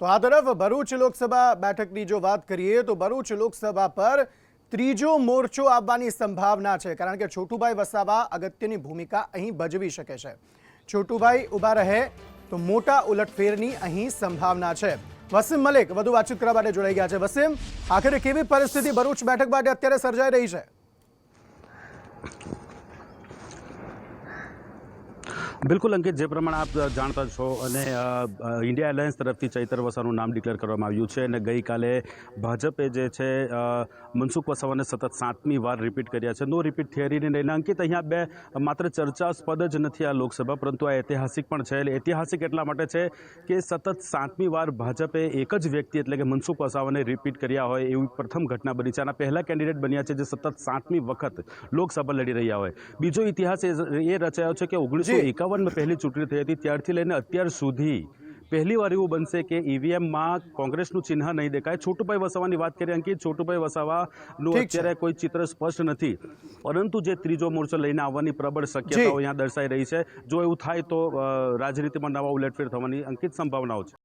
તો આ તરફ ભરૂચ લોકસભા બેઠકની જો વાત કરીએ તો ભરૂચ લોકસભા પર ત્રીજો મોરચો આવવાની સંભાવના છે, કારણ કે છોટુભાઈ વસાવા અગત્યની ભૂમિકા અહીં ભજવી શકે છે. છોટુભાઈ ઊભા રહે તો મોટા ઉલટફેરની અહીં સંભાવના છે. વસીમ મલિક વધુ વાતચીત કરવા માટે જોડાઈ ગયા છે. વસીમ, આખરે કેવી પરિસ્થિતિ ભરૂચ બેઠક માટે અત્યારે સર્જાઈ રહી છે? બિલકુલ અંકિત જે પ્રમાણે આપ જાણતા છો અને ઇન્ડિયા એલાયન્સ તરફથી ચૈતર વસાનું નામ ડિક્લેર કરવામાં આવ્યું છે અને ગઈકાલે ભાજપે જે છે મનસુખ વસાવાને સતત સાતમી વાર રિપીટ કર્યા છે. નો રિપીટ થિયરીને લઈને અંકિત અહીંયા બે માત્ર ચર્ચાસ્પદ જ નથી આ લોકસભા પરંતુ આ ઐતિહાસિક પણ છે. એટલે ઐતિહાસિક એટલા માટે છે કે સતત સાતમી વાર ભાજપે એક જ વ્યક્તિ એટલે કે મનસુખ વસાવાને રિપીટ કર્યા હોય એવી પ્રથમ ઘટના બની છે. આના પહેલા કેન્ડિડેટ બન્યા છે જે સતત સાતમી વખત લોકસભા લડી રહ્યા હોય. બીજો ઇતિહાસ એ રચાયો છે કે ઓગણીસો જી. એકાવનમાં પહેલી ચૂંટણી થઈ હતી. ત્યારથી લઈને અત્યાર સુધી પહેલી વાર એવું બનશે કે ઈવીએમમાં કોંગ્રેસનું ચિહ્ન નહીં દેખાય. છોટુભાઈ વસાવાની વાત કરીએ અંકિત છોટુભાઈ વસાવાનું અત્યારે કોઈ ચિત્ર સ્પષ્ટ નથી. પરંતુ જે ત્રીજો મોરચો લઈને આવવાની પ્રબળ શક્યતાઓ અહીંયા દર્શાઈ રહી છે. જો એવું થાય તો રાજનીતિમાં નવા ઉલટફેર થવાની અંકિત સંભાવનાઓ છે.